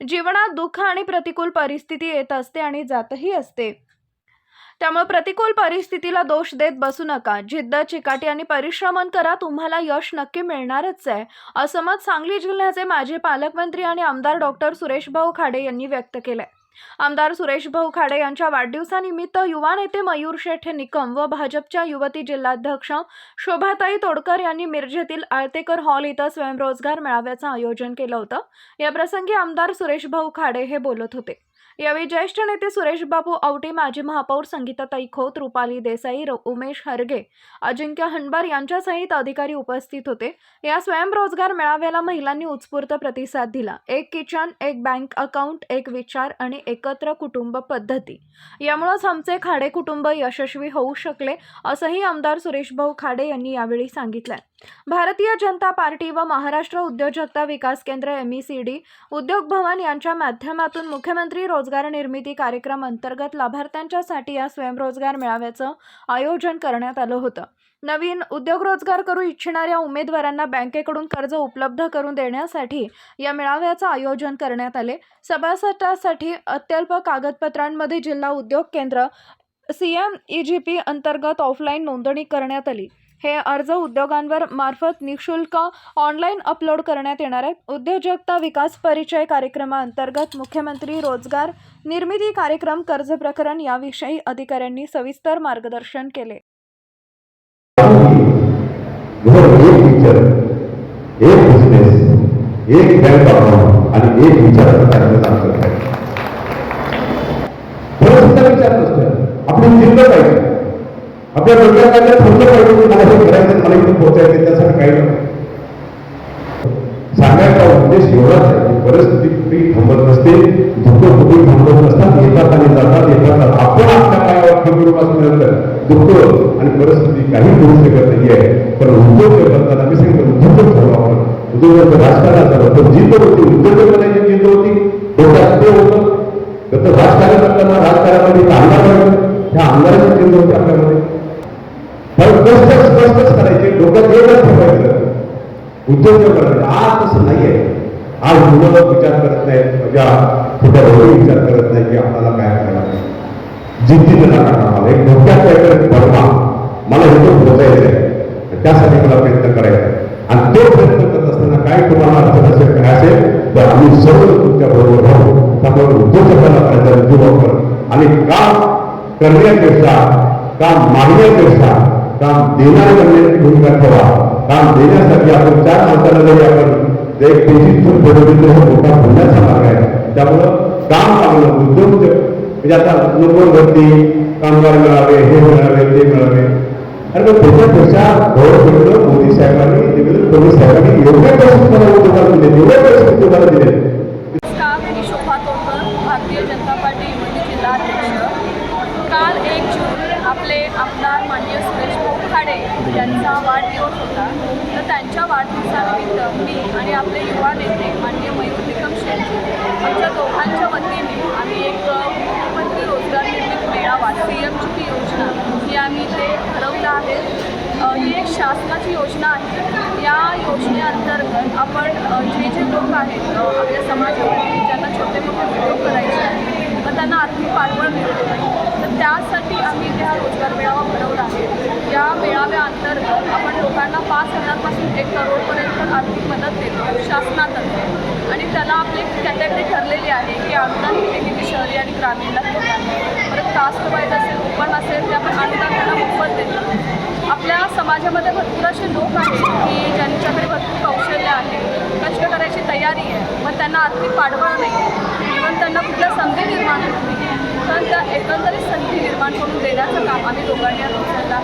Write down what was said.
जीवनात दुःख आणि प्रतिकूल परिस्थिती येत असते आणि जातही असते. त्यामुळे प्रतिकूल परिस्थितीला दोष देत बसू नका. जिद्द चिकाटी आणि परिश्रमण करा. तुम्हाला यश नक्की मिळणारच आहे. असं मत सांगली जिल्ह्याचे माजी पालकमंत्री आणि आमदार डॉक्टर सुरेशभाऊ खाडे यांनी व्यक्त केलंय. आमदार सुरेश भाऊ खाडे यांच्या वाढदिवसानिमित्त युवा नेते मयूर शेठ निकम व भाजपच्या युवती जिल्हाध्यक्ष शोभाताई तोडकर यांनी मिरजेतील आळतेकर हॉल इथं स्वयंरोजगार मेळाव्याचं आयोजन केलं होतं. याप्रसंगी आमदार आमदार सुरेशभाऊ खाडे हे बोलत होते. यावेळी ज्येष्ठ नेते सुरेश बाबू आवटे माजी महापौर संगीताताई खोत रुपाली देसाई उमेश हरगे अजिंक्य हनबार यांच्यासहित अधिकारी उपस्थित होते. या स्वयंरोजगार मेळाव्याला महिलांनी उत्स्फूर्त प्रतिसाद दिला. एक किचन एक बँक अकाउंट एक विचार आणि एकत्र कुटुंब पद्धती. यामुळेच आमचे खाडे कुटुंब यशस्वी होऊ शकले असंही आमदार सुरेशभाऊ खाडे यांनी यावेळी सांगितलंय. भारतीय जनता पार्टी व महाराष्ट्र उद्योजकता विकास केंद्र एम ई सी डी उद्योग भवन यांच्या माध्यमातून मुख्यमंत्री रोज रोजगार निर्मिती कार्यक्रम अंतर्गत लाभार्थ्यांच्यासाठी या स्वयंरोजगार मेळाव्याचं आयोजन करण्यात आलं होतं. नवीन उद्योग रोजगार करू इच्छिणाऱ्या उमेदवारांना बँकेकडून कर्ज उपलब्ध करून देण्यासाठी या मेळाव्याचं आयोजन करण्यात आले. सभासदासाठी अत्यल्प कागदपत्रांमध्ये जिल्हा उद्योग केंद्र C M E G P अंतर्गत ऑफलाईन नोंदणी करण्यात आली. हे अर्ज उद्योगांवर मार्फत निशुल्क ऑनलाईन अपलोड करण्यात येणार आहेत. उद्योजकता विकास परिचय कार्यक्रमाअंतर्गत मुख्यमंत्री रोजगार निर्मिती कार्यक्रम कर्ज प्रकरण याविषयी अधिकाऱ्यांनी सविस्तर मार्गदर्शन केले. एक बिझनेस एक बँक अकाउंट आणि एक विचार नसतोय आपण जिंकलं पाहिजे. आपल्या डोक्यात काय ठरलं पाहिजे की मला हे करायचं मला इथे पोहोचायचं त्यासाठी काही नको सांगायचा उद्देश एवढाच आहे की परिस्थिती कुठेही थांबत नसते दुःख कुठे थांबत नसतात येतात आणि जातात येतात आपण आपल्या पायावर खंबीर उभा दुःख आणि परिस्थिती काही करू शकत नाही आहे. पण उद्योग करताना मी सांगितलं उद्योग ठरवा आपण. उद्योगाचं राजकारण झालं पण जिद्द होती उद्योग बनायची जिद्द होती डोक्यात ते होतं. तर राजकारण करताना राजकारणामध्ये आमदार ह्या आमदाराची जिद्द होती आपल्यामध्ये पण स्पष्टच करायचे डोक्यात एकच ठेवायचं. उद्योग करायचं आज तसं नाहीये. आज मुलं विचार करत नाहीत माझ्या छोट्या भाऊ विचार करत नाही की आपल्याला काय करायला जिद्दीनं नका एक डोक्यात काहीतरी भरमा मला इथं पोहोचायचं आहे त्यासाठी मला प्रयत्न करायचा आहे आणि तो प्रयत्न करत असताना काय तुम्हाला अडचण असेल काय असेल तर आम्ही सर्व तुमच्या बरोबर राहू. त्यामुळे उद्योजकांना करायचा उद्योग आणि काम करण्यापेक्षा काम मागण्यापेक्षा काम देणार करण्याची भूमिका ठेवा. काम देण्यासाठी आपण चार माणसाला जरी आपण एक पेशीतून ठेवली तर हा मोठा होण्याचा मार्ग आहे. त्यामुळं काम मागणं उद्योग म्हणजे आता नोकरवरती कामगार मिळावे हे मिळावे ते मिळावे. आणि मग त्याच्यापेक्षा गौरव मोदी साहेबांनी देवेंद्र फडणवीस साहेबांनी एवढे पैसे तुम्हाला उद्योगाला दिले एवढे पैसे उद्योगाला दिले. भारतीय जनता पार्टी युवती काल एक जून आपले आमदार माननीय सुरेश खाडे यांचा वाढदिवस होता. तर त्यांच्या वाढदिवसानिमित्त मी आणि आपले युवा नेते माननीय मयूर निकम शेट्टी आमच्या दोघांच्या वतीने आम्ही एक मुख्यमंत्री रोजगार निर्मित मेळावा सी एम जी पी योजना ही आम्ही ते ठरवलं आहे. ही एक शासनाची योजना आहे. या योजनेअंतर्गत आपण जे जे लोक आहेत आपल्या समाजामध्ये ज्यांना छोटे मोठे उद्योग करायचे आहेत मग त्यांना आर्थिक पाठबळ मिळत नाही तर त्यासाठी आम्ही इथे हा रोजगार मेळावा भरवला आहे या मेळाव्याअंतर्गत आपण लोकांना पाच हजारपासून एक करोडपर्यंत आर्थिक मदत देतो शासनातर्फे. आणि त्याला आपली कॅटेगरी ठरलेली आहे की अनुदान दिलेली की शहरी आणि ग्रामीणला दिली आहे. परत कास्ट वाईज असेल ओपन असेल ते आपण अनुदान त्याला मोफत देतो. आपल्या समाजामध्ये भरपूर असे लोक आहेत की ज्यांच्याकडे भरपूर कौशल्य आहे कष्ट करायची तयारी आहे पण त्यांना आर्थिक पाठबळ नाही. इव्हन त्यांना कुठल्या संधी निर्माण होत नाही. तर त्या एकंदरीत संधी निर्माण करून देण्याचं काम आम्ही दोघांनी रोजला